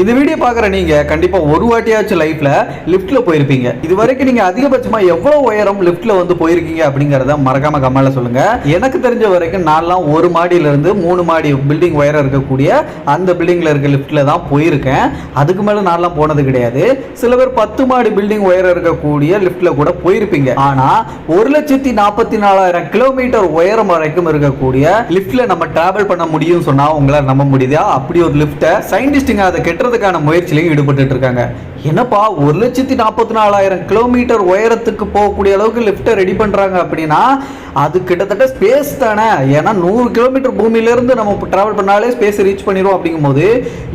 இந்த வீடியோ பார்க்குற நீங்க கண்டிப்பா ஒரு வாட்டியாச்சும் லைஃப்ல லிஃப்ட்டில் போயிருப்பீங்க. இது வரைக்கும் நீங்க அதிகபட்சமா எவ்வளவு உயரம் லிஃப்ட்டில் வந்து போயிருக்கீங்க அப்படிங்கறத மறக்காம கம்மால சொல்லுங்க. எனக்கு தெரிஞ்ச வரைக்கும் நான்லாம் ஒரு மாடியில இருந்து மூணு மாடி பில்டிங் உயரம் இருக்கக்கூடிய அந்த பில்டிங்ல இருக்க லிஃப்ட்டில் தான் போயிருக்கேன். அதுக்கு மேல நான்லாம் போனது கிடையாது. சில பேர் பத்து மாடி பில்டிங் உயரம் இருக்கக்கூடிய லிஃப்ட்டில் கூட போயிருப்பீங்க. ஆனா ஒரு லட்சத்தி நாற்பத்தி நாலாயிரம் கிலோமீட்டர் உயரம் வரைக்கும் இருக்கக்கூடிய லிஃப்ட்டில் நம்ம டிராவல் பண்ண முடியும் சொன்னா உங்களால் நம்ப முடியுதா? அப்படி ஒரு லிஃப்ட்டை சயின்டிஸ்டுங்க அதை கெட்டுறதுக்கான முயற்சியிலையும் ஈடுபட்டு இருக்காங்க. என்னப்பா ஒரு லட்சத்தி நாற்பத்தி நாலாயிரம் கிலோமீட்டர் உயரத்துக்கு போகக்கூடிய அளவுக்கு லிஃப்ட்டை ரெடி பண்றாங்க அப்படின்னா அது கிட்டத்தட்ட ஸ்பேஸ் தானே. ஏன்னா நூறு கிலோமீட்டர் பூமியிலேருந்து நம்ம ட்ராவல் பண்ணாலே ஸ்பேஸ் ரீச் பண்ணிடுவோம் அப்படிங்கும்போது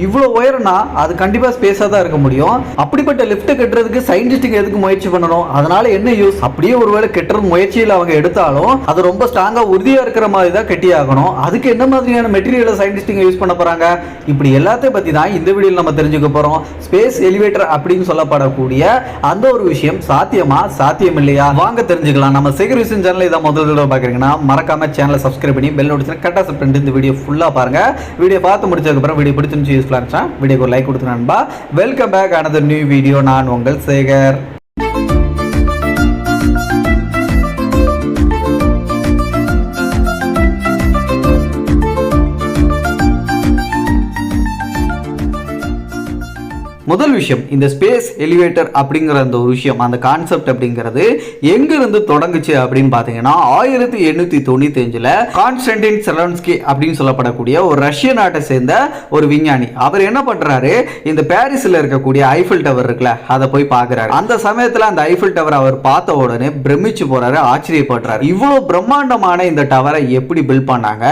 இவ்வளோ உயரம்னா அது கண்டிப்பாக ஸ்பேஸாக தான் இருக்க முடியும். அப்படிப்பட்ட லிஃப்ட்டை கட்டுறதுக்கு சயின்டிஸ்ட்டுக்கு எதுக்கு முயற்சி பண்ணணும்? அதனால என்ன யூஸ் அப்படியே ஒருவேளை கெட்டுற முயற்சியில் அவங்க எடுத்தாலும் அது ரொம்ப ஸ்ட்ராங்காக உறுதியாக இருக்கிற மாதிரி தான் கட்டி ஆகணும் அதுக்கு என்ன மாதிரியான மெட்டீரியலை சயின்டிஸ்ட்டுங்க யூஸ் பண்ண போகிறாங்க இப்படி எல்லாத்தையும் பற்றி தான் இந்த வீடியோவில் நம்ம தெரிஞ்சுக்க போகிறோம் ஸ்பேஸ் எலிவேட்டர் அப்படின்னு சொல்லப்படக்கூடிய அந்த ஒரு விஷயம் சாத்தியமா சாத்தியம் இல்லையா? வாங்க தெரிஞ்சுக்கலாம். நம்ம சேகரிசன் சேனல் இதை முதல் தடவை பார்க்குறீங்கன்னா மறக்காம சேனலை சப்ஸ்கிரைப் பண்ணி பெல் நோட்டிஸ் கரெக்டாக சப் பண்ணிட்டு இந்த வீடியோ ஃபுல்லாக பாருங்க. வீடியோ பார்த்து முடிச்சதுக்கப்புறம் வீடியோ பிடிச்சிருந்து யூஸ்ஃபுல்லாக இருந்துச்சா? வீடியோக்கு ஒரு லைக் கொடுத்து நண்பா. Welcome back another new video நான் உங்கள் சேகர். முதல் விஷயம் இந்த ஸ்பேஸ் எலிவேட்டர் அப்படிங்கிற அந்த ஒரு விஷயம் அந்த கான்செப்ட் அப்படிங்கிறது எங்கிருந்து தொடங்குச்சு அப்படின்னு பார்த்தீங்கன்னா ஆயிரத்தி எண்ணூற்றி தொண்ணூற்றி அஞ்சில் கான்ஸ்டன்டின் செலன்ஸ்கி அப்படின்னு சொல்லப்படக்கூடிய ஒரு ரஷ்ய நாட்டை சேர்ந்த ஒரு விஞ்ஞானி. அவர் என்ன பண்ணுறாரு இந்த பாரிஸில் இருக்கக்கூடிய ஐஃபில் டவர் இருக்குல்ல அதை போய் பார்க்கறாரு. அந்த சமயத்தில் அந்த ஐஃபில் டவர் அவர் பார்த்த உடனே பிரமிச்சு போகிறாரு ஆச்சரியப்படுறாரு. இவ்வளோ பிரம்மாண்டமான இந்த டவரை எப்படி பில்ட் பண்ணாங்க?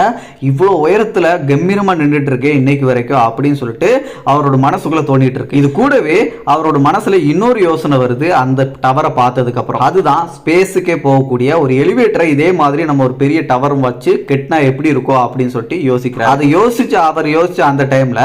இவ்வளோ உயரத்தில் கம்பீரமாக நின்றுட்டு இருக்கேன் இன்னைக்கு வரைக்கும் அப்படின்னு சொல்லிட்டு அவரோட மனசுக்குள்ளே தோண்டிட்டு இருக்கு. இது கூடவே அவரோட மனசுல இன்னொரு யோசனை வருது. அந்த டவரை பார்த்ததுக்கு அப்புறம். அதுதான் ஸ்பேஸுக்கே போகக்கூடிய ஒரு எலிவேட்டரை இதே மாதிரி நம்ம ஒரு பெரிய டவர் வச்சு கெட்டினா எப்படி இருக்கும் அப்படின்னு சொல்லிட்டு யோசிக்கிறார். அதை யோசிச்சு அவர் யோசிச்ச அந்த டைம்ல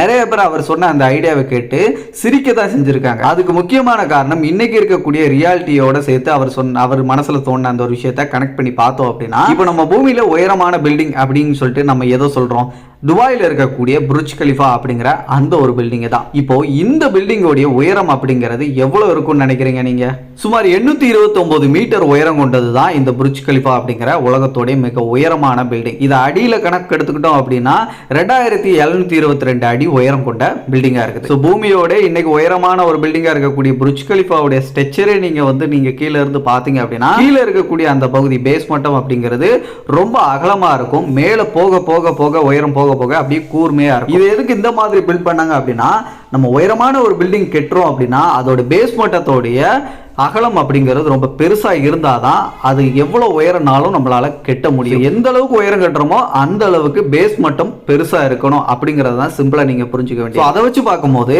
நிறைய பேர் அவர் சொன்ன அந்த ஐடியாவை கேட்டு சிரிக்க தான் செஞ்சிருக்காங்க. அதுக்கு முக்கியமான காரணம் இன்னைக்கு இருக்கக்கூடிய ரியாலிட்டியோட சேர்த்து அவர் சொன்ன அவர் மனசுல தோணுன அந்த ஒரு விஷயத்தை கனெக்ட் பண்ணி பார்த்தோம் அப்படின்னா இப்போ நம்ம பூமியில உயரமான பில்டிங் அப்படின்னு சொல்லிட்டு நம்ம எதோ சொல்றோம்? துபாயில் இருக்கக்கூடிய புருஜ் கலிஃபா அப்படிங்கிற அந்த ஒரு பில்டிங்கை தான். இப்போ இந்த பில்டிங்கோடைய உயரம் அப்படிங்கிறது எவ்வளோ இருக்கும்னு நினைக்கிறீங்க நீங்கள் சுமார் எண்ணூற்றி இருபத்தொம்போது மீட்டர் உயரம் கொண்டது தான் இந்த புருஜ் கலிஃபா அப்படிங்கிற உலகத்தோடைய மிக உயரமான பில்டிங் இதை அடியில் கணக்கு எடுத்துக்கிட்டோம் அப்படின்னா ரெண்டாயிரத்தி எழுநூத்தி இருபத்தி ரெண்டு அடி உயரம் கொண்ட பில்டிங்காக இருக்குது. ஸோ பூமியோட இன்னைக்கு உயரமான ஒரு பில்டிங்காக இருக்கக்கூடிய புருஜ் கலிஃபாவுடைய ஸ்ட்ரக்சரே நீங்கள் வந்து நீங்கள் கீழே இருந்து பார்த்தீங்க அப்படின்னா கீழே இருக்கக்கூடிய அந்த பகுதி பேஸ் மட்டம் அப்படிங்கிறது ரொம்ப அகலமாக இருக்கும். மேலே போக போக போக உயரம் போக போக அப்படியே கூர்மையாக இருக்கும். இது எதுக்கு இந்த மாதிரி பில்ட் பண்ணாங்க அப்படின்னா நம்ம உயரமான ஒரு பில்டிங் கெட்டுறோம் அப்படின்னா அதோட பேஸ்மெண்டத்தோடைய அகலம் அப்படிங்கிறது ரொம்ப பெருசாக இருந்தால் தான் அது எவ்வளோ உயரனாலும் நம்மளால் கெட்ட முடியும். எந்த அளவுக்கு உயரம் கட்டுறோமோ அந்த அளவுக்கு பேஸ் மட்டும் பெருசாக இருக்கணும் அப்படிங்கறது தான் சிம்பிளாக நீங்கள் புரிஞ்சுக்க வேண்டிய அதை வச்சு பார்க்கும்போது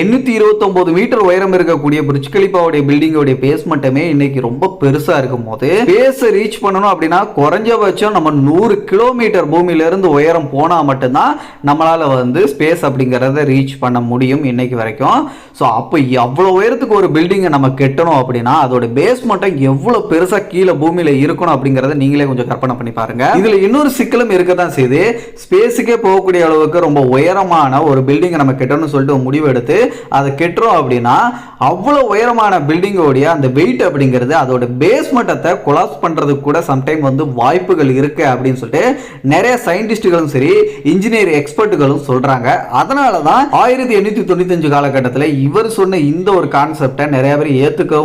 எண்ணூற்றி இருபத்தொம்போது மீட்டர் உயரம் இருக்கக்கூடிய பிரிட்ஜ் கலிப்பாவுடைய பில்டிங்கோடைய பேஸ் மட்டுமே இன்னைக்கு ரொம்ப பெருசாக இருக்கும் போது பேஸை ரீச் பண்ணணும் அப்படின்னா குறைஞ்சபட்சம் நம்ம நூறு கிலோமீட்டர் பூமியில இருந்து உயரம் போனால் மட்டும்தான் நம்மளால் வந்து ஸ்பேஸ் அப்படிங்கிறத ரீச் பண்ண முடியும் இன்னைக்கு வரைக்கும். ஸோ அப்போ எவ்வளோ உயரத்துக்கு ஒரு பில்டிங்கை நம்ம கெட்டணும் அப்படின்னா அதோட பேஸ் மட்டும் எவ்வளவு பெருசா கீழே பூமியில இருக்கணும் அப்படிங்கறத நீங்களே கொஞ்சம் கற்பனை பண்ணி பாருங்க. இதுல இன்னொரு சிக்கலும் இருக்க தான் செய்யுது. ஸ்பேஸுக்கே போகக்கூடிய அளவுக்கு ரொம்ப உயரமான ஒரு பில்டிங்கை நம்ம கெட்டணும்னு சொல்லிட்டு முடிவு எடுத்து அதை கெட்டுறோம் அப்படின்னா அவ்வளவு உயரமான பில்டிங்கோடைய அந்த வெயிட் அப்படிங்கிறது அதோட பேஸ் மட்டத்தை கொலாப்ஸ் பண்றதுக்கு கூட சம்டைம் வந்து வாய்ப்புகள் இருக்கு அப்படின்னு சொல்லிட்டு நிறைய சயின்டிஸ்டுகளும் சரி இன்ஜினியர் எக்ஸ்பர்ட்டுகளும் சொல்றாங்க. அதனால தான் ஆயிரத்தி எண்ணூத்தி தொண்ணூத்தி அஞ்சு காலகட்டத்தில் இவர் சொன்ன இந்த ஒரு கான்செப்டை நிறைய பேர்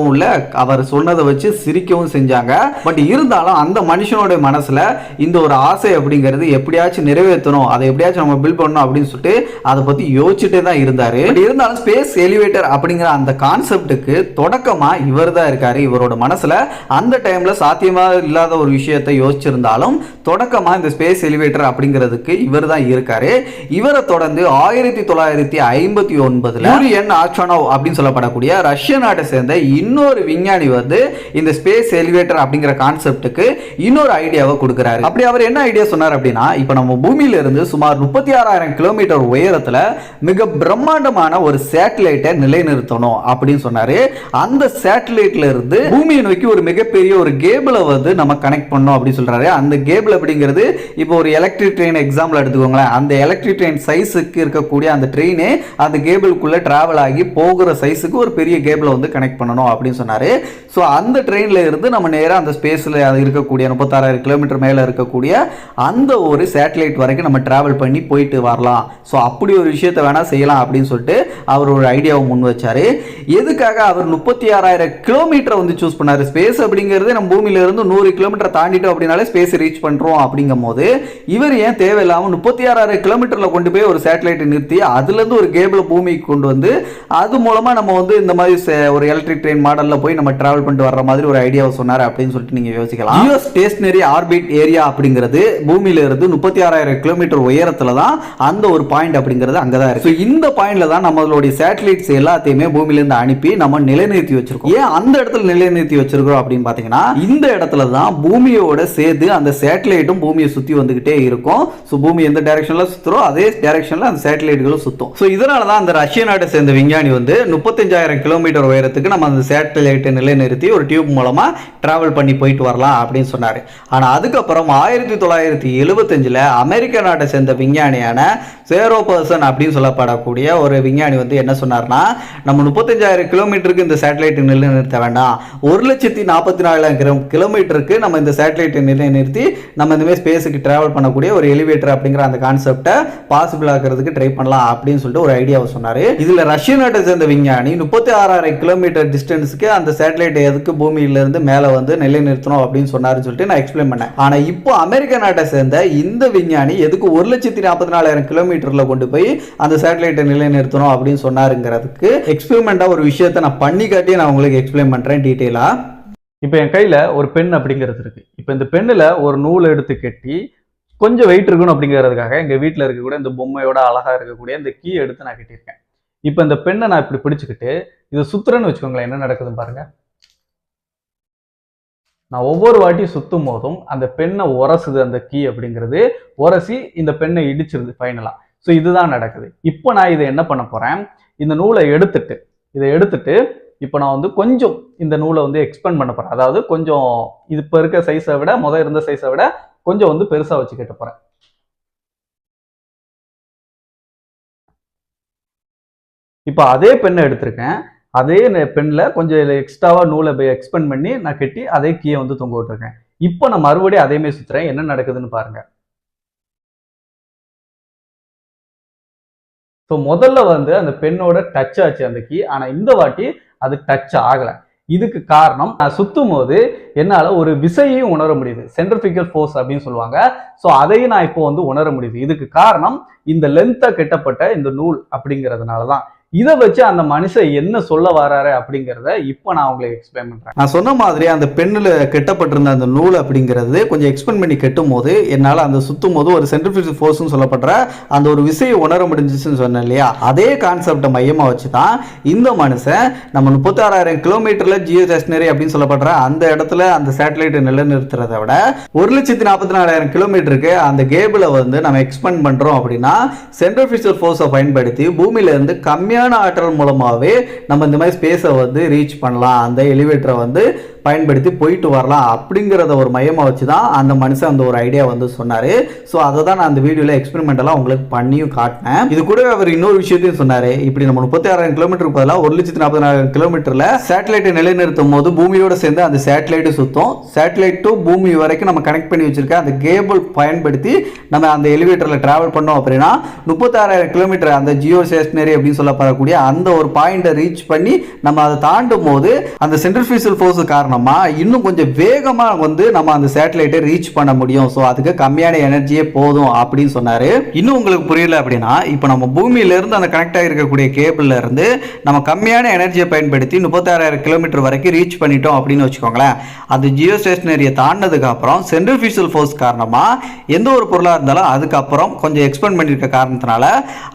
ஏத்துக்கவும் இல்லை அவர் சொன்னதை வச்சு சிரிக்கவும் செஞ்சாங்க. பட் இருந்தாலும் அந்த மனுஷனோட மனசுல இந்த ஒரு ஆசை அப்படிங்கிறது எப்படியாச்சும் நிறைவேற்றணும் அதை எப்படியாச்சும் நம்ம பில்ட் பண்ணணும் அப்படின்னு சொல்லிட்டு அதை பத்தி யோசிச்சுட்டே தான் இருந்தாரு. பட் இருந்தாலும் ஸ்பேஸ் எலிவேட்டர் அப்படிங்கிற அந்த கான்செப்டுக்கு தொடக்கமா இவர் தான் இருக்காரு. இவரோட மனசுல அந்த டைம்ல சாத்தியமா இல்லாத ஒரு விஷயத்தை யோசிச்சிருந்தாலும் தொடக்கமா இந்த ஸ்பேஸ் எலிவேட்டர் அப்படிங்கிறதுக்கு இவர் தான் இருக்காரு. இவரை தொடர்ந்து ஆயிரத்தி தொள்ளாயிரத்தி ஐம்பத்தி ஒன்பதுல யூரியன் ஆச்சனோவ் அப்படின்னு சொல்லப்படக்கூடிய ரஷ்ய நாட்டை சேர்ந்த இன்னொரு விஞ்ஞானி வந்து இந்த ஸ்பேஸ் எலிவேட்டர் அப்படிங்கிற கான்செப்டுக்கு இன்னொரு ஐடியாவை கொடுக்குறாரு. அப்படி அவர் என்ன ஐடியா சொன்னார் அப்படின்னா இப்போ நம்ம பூமியிலிருந்து சுமார் முப்பத்தி ஆறாயிரம் கிலோமீட்டர் உயரத்தில் மிக பிரம்மாண்டமான ஒரு சேட்டலைட்டை நிலைநிறுத்தணும் அப்படின்னு சொன்னாரு. அந்த சேட்டலைட்ல இருந்து பூமியை நோக்கி ஒரு மிகப்பெரிய ஒரு கேபிளை வந்து நம்ம கனெக்ட் பண்ணோம் அப்படின்னு சொல்றாரு. அந்த கேபிள் அப்படிங்கிறது இப்போ ஒரு எலக்ட்ரிக் ட்ரெயின் எக்ஸாம்பிள் எடுத்துக்கோங்களேன். அந்த எலக்ட்ரிக் ட்ரெயின் சைஸுக்கு இருக்கக்கூடிய அந்த ட்ரெயினே அந்த கேபிளுக்குள்ள டிராவல் ஆகி போகிற சைஸுக்கு ஒரு பெரிய கேபிளை வந்து கனெக்ட் பண்ணணும் அப்படின்னு சொன்னாரு. ஸோ அந்த ட்ரெயின்ல இருந்து நம்ம நேராக அந்த ஸ்பேஸில் இருக்கக்கூடிய முப்பத்தாறாயிரம் கிலோமீட்டர் மேலே இருக்கக்கூடிய அந்த ஒரு சேட்டலைட் வரைக்கும் நம்ம ட்ராவல் பண்ணி போயிட்டு வரலாம். ஸோ அப்படி ஒரு விஷயத்தை வேணா செய்யலாம் அப்படின்னு சொல்லிட்டு அவர் ஒரு ஐடியாவை முன் வச்சார். எதுக்காக அவர் முப்பத்தி ஆறாயிரம் கிலோமீட்டரை வந்து சூஸ் பண்ணார்? ஸ்பேஸ் அப்படிங்கிறது நம்ம பூமியில இருந்து நூறு கிலோமீட்டர் தாண்டிட்டோம் அப்படின்னாலே ஸ்பேஸ் ரீச் பண்ணுறோம் அப்படிங்கும் போது இவர் ஏன் தேவையில்லாமல் முப்பத்தி ஆறாயிரம் கிலோமீட்டரில் கொண்டு போய் ஒரு சேட்டலைட்டை நிறுத்தி அதுலேருந்து ஒரு கேபிள பூமிக்கு கொண்டு வந்து அது மூலமாக நம்ம வந்து இந்த மாதிரி சே- ஒரு எலக்ட்ரிக் ட்ரெயின் மாடல்ல போய் நம்ம டிராவல் பண்ணிட்டு வர்ற மாதிரி ஒரு ஐடியாவை சொன்னார் அப்படின்னு சொல்லிட்டு நீங்க யோசிக்கலாம். ஜியோ ஸ்டேஷனரி ஆர்பிட் ஏரியா அப்படிங்கிறது பூமியில இருந்து முப்பத்தி ஆறாயிரம் கிலோமீட்டர் உயரத்துல தான் அந்த ஒரு பாயிண்ட் அப்படிங்கிறது அங்கதான் இருக்கு. So, இந்த பாயிண்ட்ல தான் நம்மளுடைய சேட்டலைட்ஸ் எல்லாத்தையுமே பூமியில இருந்து அனுப்பி நம்ம நிலைநிறுத்தி வச்சிருக்கோம். ஏன் அந்த இடத்துல நிலைநிறுத்தி வச்சிருக்கிறோம் அப்படின்னு பாத்தீங்கன்னா இந்த இடத்துல தான் பூமியோட சேர்த்து அந்த சேட்டலைட்டும் பூமியை சுத்தி வந்துகிட்டே இருக்கும். ஸோ பூமி எந்த டைரக்ஷன்ல சுத்துறோ அதே டைரக்ஷன்ல அந்த சேட்டலைட்களும் சுத்தும். ஸோ இதனால தான் அந்த ரஷ்ய நாட்டை சேர்ந்த விஞ்ஞானி வந்து முப்பத்தஞ்சாயிரம் கிலோமீட்டர் உயரத்துக்கு நம்ம அந்த சேட்டலைட்டை நிலைநிறுத்தி ஒரு டியூப் மூலமாக ட்ராவல் பண்ணி போயிட்டு வரலாம் அப்படின்னு சொன்னார். ஆனால் அதுக்கப்புறம் ஆயிரத்தி தொள்ளாயிரத்தி எழுபத்தஞ்சில் அமெரிக்க நாட்டை சேர்ந்த விஞ்ஞானியான சேரோ பர்சன் அப்படின்னு சொல்லப்படக்கூடிய ஒரு விஞ்ஞானி வந்து என்ன சொன்னார்னா நம்ம முப்பத்தஞ்சாயிரம் கிலோமீட்டருக்கு இந்த சேட்டலைட்டை நிலைநிறுத்த வேண்டாம். ஒரு லட்சத்தி நாற்பத்தி நாலாயிரம் கிலோமீட்டருக்கு நம்ம இந்த சேட்டலைட்டை நிலைநிறுத்தி நம்ம இந்தமாதிரி ஸ்பேஸுக்கு ட்ராவல் பண்ணக்கூடிய ஒரு எலிவேட்டர் அப்படிங்கிற அந்த கான்செப்டை பாசிபிள் ஆக்கிறதுக்கு ட்ரை பண்ணலாம் அப்படின்னு சொல்லிட்டு ஒரு ஐடியாவை சொன்னார். இதில் ரஷ்ய நாட்டை சேர்ந்த விஞ்ஞானி முப்பத்தி ஆறாயிரம் கிலோமீட்டர் ஏலியன்ஸுக்கு அந்த சேட்டலைட் எதுக்கு பூமியில இருந்து மேலே வந்து நிலைநிறுத்தணும் அப்படின்னு சொன்னாருன்னு சொல்லிட்டு நான் எக்ஸ்பிளைன் பண்ணேன். ஆனால் இப்போ அமெரிக்க நாட்டை சேர்ந்த இந்த விஞ்ஞானி எதுக்கு ஒரு லட்சத்தி நாற்பத்தி நாலாயிரம் கிலோமீட்டரில் கொண்டு போய் அந்த சேட்டலைட்டை நிலைநிறுத்தணும் அப்படின்னு சொன்னாருங்கிறதுக்கு எக்ஸ்பெரிமெண்டா ஒரு விஷயத்தை நான் பண்ணி காட்டி நான் உங்களுக்கு எக்ஸ்பிளைன் பண்ணுறேன் டீட்டெயிலாக இப்போ என் கையில் ஒரு பெண் அப்படிங்கிறது இருக்குது இப்போ இந்த பெண்ணில் ஒரு நூல் எடுத்து கட்டி கொஞ்சம் வெயிட் இருக்கணும் அப்படிங்கிறதுக்காக எங்கள் வீட்டில் இருக்கக்கூடிய இந்த பொம்மையோட அழகாக இருக்கக்கூடிய இந்த கீ எடுத்து நான் கட்டியிருக்கேன். இப்போ இந்த பெண்ணை நான் இப்படி பிடிச்சிக்கிட்டு இதை சுத்துறேன்னு வச்சுக்கோங்களேன் என்ன நடக்குதுன்னு பாருங்க. நான் ஒவ்வொரு வாட்டியும் சுத்தும் போதும் அந்த பெண்ணை உரசுது அந்த கீ அப்படிங்கிறது உரசி இந்த பெண்ணை இடிச்சிருது ஃபைனலாக ஸோ இதுதான் நடக்குது. இப்போ நான் இதை என்ன பண்ண போறேன்? இந்த நூலை எடுத்துட்டு இதை எடுத்துட்டு இப்போ நான் வந்து கொஞ்சம் இந்த நூலை வந்து எக்ஸ்பெண்ட் பண்ண போறேன். அதாவது கொஞ்சம் இது இப்போ இருக்க சைஸை விட முத இருந்த சைஸை விட கொஞ்சம் வந்து பெருசா வச்சு கேட்ட போறேன். இப்போ அதே பெண்ணை எடுத்திருக்கேன். அதே பெண்ணில் கொஞ்சம் எக்ஸ்ட்ராவாக நூலை எக்ஸ்பெண்ட் பண்ணி நான் கட்டி அதே கீயை வந்து தொங்க விட்டுருக்கேன். இப்போ நான் மறுபடியும் அதே மாதிரி என்ன நடக்குதுன்னு பாருங்க. ஸோ முதல்ல வந்து அந்த பெண்ணோட டச் ஆச்சு அந்த கீ. ஆனால் இந்த வாட்டி அது டச் ஆகலை. இதுக்கு காரணம் நான் சுத்தும் போது என்னால் ஒரு விசையையும் உணர முடியுது. சென்ட்ரிஃபிகல் ஃபோர்ஸ் அப்படின்னு சொல்லுவாங்க. ஸோ அதையும் நான் இப்போ வந்து உணர முடியுது. இதுக்கு காரணம் இந்த லென்த்தை கெட்டப்பட்ட இந்த நூல் அப்படிங்கிறதுனால தான் இதை வச்சு அந்த மனுஷன் என்ன சொல்ல வராரு அப்படிங்கிறத இப்போ நான் உங்களுக்கு எக்ஸ்பிளைன் பண்றேன். நான் சொன்ன மாதிரி அந்த பெண்ணில் கெட்டப்பட்டிருந்த அந்த நூல் அப்படிங்கிறது கொஞ்சம் எக்ஸ்பிளைன் பண்ணி கெட்டும் போது என்னால் அந்த சுத்தும் போது ஒரு சென்ட்ரிஃபியூஸ் ஃபோர்ஸ்னு சொல்லப்படுற அந்த ஒரு விசையை உணர முடிஞ்சிச்சுன்னு சொன்னேன் இல்லையா? அதே கான்செப்டை மையமாக வச்சு தான் இந்த மனுஷன் நம்ம முப்பத்தாறாயிரம் கிலோமீட்டரில் ஜியோ ஸ்டேஷனரி அப்படின்னு சொல்லப்படுற அந்த இடத்துல அந்த சேட்டலைட்டை நிலைநிறுத்துறதை விட ஒரு லட்சத்தி நாற்பத்தி நாலாயிரம் கிலோமீட்டருக்கு அந்த கேபிளை வந்து நம்ம எக்ஸ்பெண்ட் பண்ணுறோம் அப்படின்னா சென்ட்ரிஃபியூசல் ஃபோர்ஸை பயன்படுத்தி பூமியிலேருந்து கம்மியாக விஞ்ஞான ஆற்றல் மூலமாகவே நம்ம இந்த மாதிரி ஸ்பேஸை வந்து ரீச் பண்ணலாம். அந்த எலிவேட்டரை வந்து பயன்படுத்தி போயிட்டு வரலாம் அப்படிங்கிறத ஒரு மையமாக வச்சு தான் அந்த மனுஷன் அந்த ஒரு ஐடியா வந்து சொன்னார். ஸோ அதை தான் நான் அந்த வீடியோவில் எக்ஸ்பெரிமெண்டெல்லாம் உங்களுக்கு பண்ணியும் காட்டினேன். இது கூட அவர் இன்னொரு விஷயத்தையும் சொன்னார். இப்படி நம்ம முப்பத்தி ஆறாயிரம் கிலோமீட்டருக்கு பதிலாக ஒரு லட்சத்தி நாற்பதாயிரம் கிலோமீட்டரில் சேட்டலைட்டை நிலைநிறுத்தும் போது பூமியோட சேர்ந்து அந்த சேட்டலைட்டு சுத்தம். சேட்டலைட் டு பூமி வரைக்கும் நம்ம கனெக்ட் பண்ணி வச்சுருக்க அந்த கேபிள் பயன்படுத்தி நம்ம அந்த எலிவேட்டரில் ட்ராவல் பண்ணோம் அப்படின்னா முப்பத்தாறாயிரம் கிலோமீட்டர் அந்த ஜியோ ஸ்டேஷனரி அப்படின்னு சொல்லப்படக்கூடிய அந்த ஒரு பாயிண்டை ரீச் பண்ணி நம்ம அதை தாண்டும் போது அந்த சென்ட்ரல் சென்ட்ரிஃபியூசல் ஃபோர்ஸ் காரணம் காரணமாக இன்னும் கொஞ்சம் வேகமாக வந்து நம்ம அந்த சேட்டலைட்டை ரீச் பண்ண முடியும். ஸோ அதுக்கு கம்மியான எனர்ஜியே போதும் அப்படின்னு சொன்னார். இன்னும் உங்களுக்கு புரியல அப்படின்னா இப்போ நம்ம பூமியிலேருந்து அந்த கனெக்ட் ஆகிருக்கக்கூடிய கேபிள்ல இருந்து நம்ம கம்மியான எனர்ஜியை பயன்படுத்தி முப்பத்தாறாயிரம் கிலோமீட்டர் வரைக்கும் ரீச் பண்ணிட்டோம் அப்படின்னு வச்சுக்கோங்களேன். அது ஜியோ ஸ்டேஷனரியை தாண்டினதுக்கு அப்புறம் சென்ட்ரிஃபியூசல் ஃபோர்ஸ் காரணமாக எந்த ஒரு பொருளாக இருந்தாலும் அதுக்கப்புறம் கொஞ்சம் எக்ஸ்பெண்ட் பண்ணியிருக்க காரணத்தினால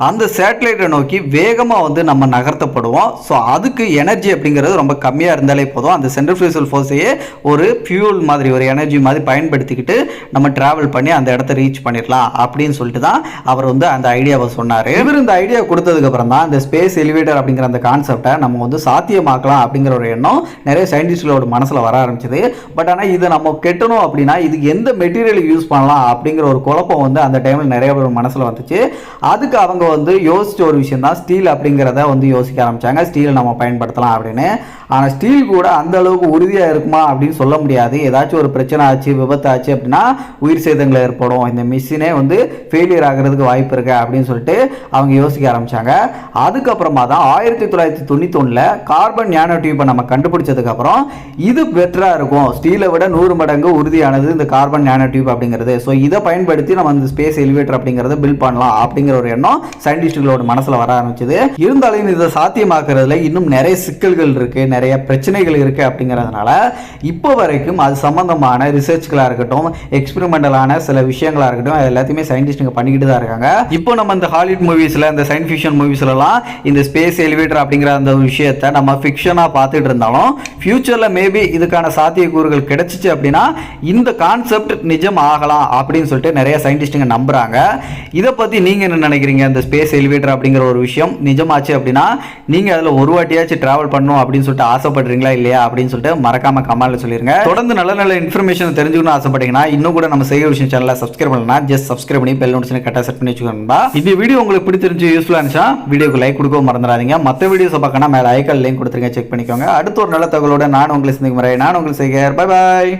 அந்த சேட்டலைட்டை நோக்கி வேகமாக வந்து நம்ம நகர்த்தப்படுவோம். ஸோ அதுக்கு எனர்ஜி அப்படிங்கிறது ரொம்ப கம்மியாக இருந்தாலே போதும். அந்த சென்ட்ரிஃபியூசல் ஃபோர்ஸையே ஒரு ஃபியூல் மாதிரி ஒரு எனர்ஜி மாதிரி பயன்படுத்திக்கிட்டு நம்ம ட்ராவல் பண்ணி அந்த இடத்த ரீச் பண்ணிடலாம் அப்படின்னு சொல்லிட்டு தான் அவர் வந்து அந்த ஐடியாவை சொன்னார். இவர் இந்த ஐடியா கொடுத்ததுக்கப்புறம் தான் இந்த ஸ்பேஸ் எலிவேட்டர் அப்படிங்கிற அந்த கான்செப்டை நம்ம வந்து சாத்தியமாக்கலாம் அப்படிங்கிற ஒரு எண்ணம் நிறைய சயின்டிஸ்ட்களோட மனசில் வர ஆரம்பிச்சது. பட் ஆனால் இதை நம்ம கெட்டணும் அப்படின்னா இதுக்கு எந்த மெட்டீரியல் யூஸ் பண்ணலாம் அப்படிங்கிற ஒரு குழப்பம் வந்து அந்த டைமில் நிறைய பேர் மனசில் வந்துச்சு. அதுக்கு அவங்க வந்து யோசிச்ச ஒரு விஷயம் தான் ஸ்டீல் அப்படிங்கிறத வந்து யோசிக்க ஆரம்பித்தாங்க ஸ்டீல் நம்ம பயன்படுத்தலாம் அப்படின்னு. ஆனால் ஸ்டீல் கூட அந்த அளவுக்கு உறுதியாக இருக்குமா அப்படின்னு சொல்ல முடியாது. ஏதாச்சும் ஒரு பிரச்சனை ஆச்சு விபத்து ஆச்சு அப்படின்னா உயிர் சேதங்கள் ஏற்படும். இந்த மிஷினே வந்து ஃபெயிலியர் ஆகிறதுக்கு வாய்ப்பு இருக்கு அப்படின்னு சொல்லிட்டு அவங்க யோசிக்க ஆரம்பித்தாங்க அதுக்கப்புறமா தான் ஆயிரத்தி தொள்ளாயிரத்தி தொண்ணூத்தொன்னில் கார்பன் ஞானோ டியூப்பை நம்ம கண்டுபிடிச்சதுக்கப்புறம் இது பெட்டராக இருக்கும். ஸ்டீலை விட நூறு மடங்கு உறுதியானது இந்த கார்பன் ஞானோ டியூப் அப்படிங்கிறது. ஸோ இதை பயன்படுத்தி நம்ம இந்த ஸ்பேஸ் எலிவேட்டர் அப்படிங்கிறத பில்ட் பண்ணலாம் அப்படிங்கிற ஒரு எண்ணம் சயின்டிஸ்டுகளோட மனசில் வர ஆரம்பிச்சது. இருந்தாலும் இதை சாத்தியமாக்குறதுல இன்னும் நிறைய சிக்கல்கள் இருக்குது நிறைய பிரச்சனைகள் இருக்குது அப்படிங்கிறதுனால இப்போ வரைக்கும் அது சம்மந்தமான ரிசர்ச்களாக இருக்கட்டும் எக்ஸ்பெரிமெண்டலான சில விஷயங்களாக இருக்கட்டும் எல்லாத்தையுமே சயின்டிஸ்ட்டுங்க பண்ணிக்கிட்டு தான் இருக்காங்க. இப்போ நம்ம இந்த ஹாலிவுட் மூவிஸில் இந்த சயின்ஸ் ஃபிக்ஷன் மூவிஸ்லலாம் இந்த ஸ்பேஸ் எலிவேட்டர் அப்படிங்கிற அந்த விஷயத்தை நம்ம ஃபிக்ஷனாக பார்த்துட்டு இருந்தாலும் ஃபியூச்சரில் மேபி இதுக்கான சாத்தியக்கூறுகள் கிடைச்சிச்சு அப்படின்னா இந்த கான்செப்ட் நிஜம் ஆகலாம் அப்படின்னு சொல்லிட்டு நிறைய சயின்டிஸ்ட்டுங்க நம்புகிறாங்க இதை பற்றி நீங்கள் என்ன நினைக்கிறீங்க? இந்த ஸ்பேஸ் எலிவேட்டர் அப்படிங்கிற ஒரு விஷயம் நிஜமாச்சு அப்படின்னா நீங்கள் அதில் ஒரு வாட்டியாச்சும் ட்ராவல் பண்ணணும் அப்படின்னு சொல்லிட்டு ஆசைப்படுறீங்களா இல்லையா அப்படின்னு சொல்லிட்டு மறக்காம கமெண்ட்ல சொல்லிருங்க. தொடர்ந்து நல்ல நல்ல இன்ஃபர்மேஷன் தெரிஞ்சுக்கணும் ஆசைப்பட்டீங்கன்னா இன்னும் கூட நம்ம செய்ய விஷயம் சேனலை சப்ஸ்கிரைப் பண்ணலாம் ஜஸ்ட் சப்ஸ்கிரைப் பண்ணி பெல் நோட்டிஸ் கரெக்டாக செட் பண்ணி வச்சுக்கோங்க இந்த வீடியோ உங்களுக்கு பிடிச்சிருந்து யூஸ்ஃபுல்லாக இருந்துச்சா வீடியோக்கு லைக் கொடுக்க மறந்துடாதீங்க. மற்ற வீடியோஸை பார்க்கணும் மேலே ஐக்கல் லிங்க் கொடுத்துருங்க செக் பண்ணிக்கோங்க. அடுத்த ஒரு நல்ல தகவலோட நான் உங்களை சந்திக்கும் முறை நான் உங்களை செய்கிறேன் பை பாய்